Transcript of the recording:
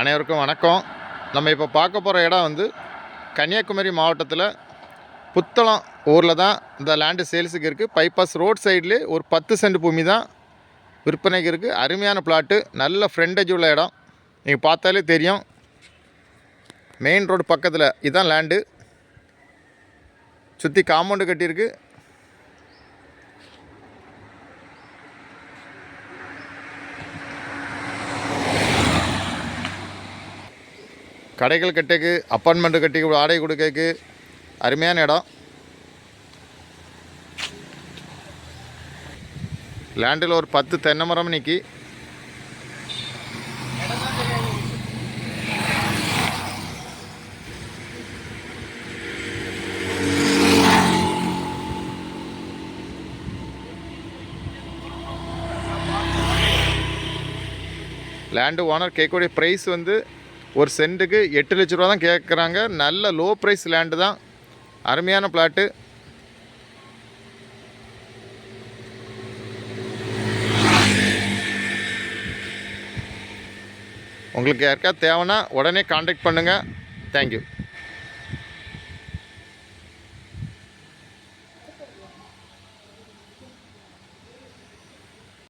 அனைவருக்கும் வணக்கம். நம்ம இப்போ பார்க்க போகிற இடம் வந்து கன்னியாகுமரி மாவட்டத்தில் புத்தளம் ஊரில் தான் இந்த லேண்டு சேல்ஸுக்கு இருக்குது பைபாஸ் ரோட் சைட்லேயே ஒரு பத்து சென்ட் பூமி தான் விற்பனைக்கு இருக்குது அருமையான பிளாட்டு நல்ல ஃப்ரெண்டேஜ் உள்ள இடம். நீங்கள் பார்த்தாலே தெரியும். மெயின் ரோடு பக்கத்தில் இதுதான் லேண்டு சுற்றி காம்பவுண்டு கட்டியிருக்கு. கடைகள் கட்டக்கு அப்பார்ட்மெண்ட்டு கட்டி வாடகை கொடுக்கக்கு அருமையான இடம். லேண்டில் ஒரு பத்து தென்னை மரம் நிற்கி லேண்டு ஓனர் கேட்கக்கூடிய ப்ரைஸ் வந்து ஒரு சென்ட்டுக்கு எட்டு லட்ச ரூபா தான் கேட்குறாங்க. நல்ல லோ ப்ரைஸ் லேண்டு தான். அருமையான பிளாட்டு உங்களுக்கு யாருக்கா தேவைன்னா உடனே காண்டாக்ட் பண்ணுங்கள் தேங்க்யூ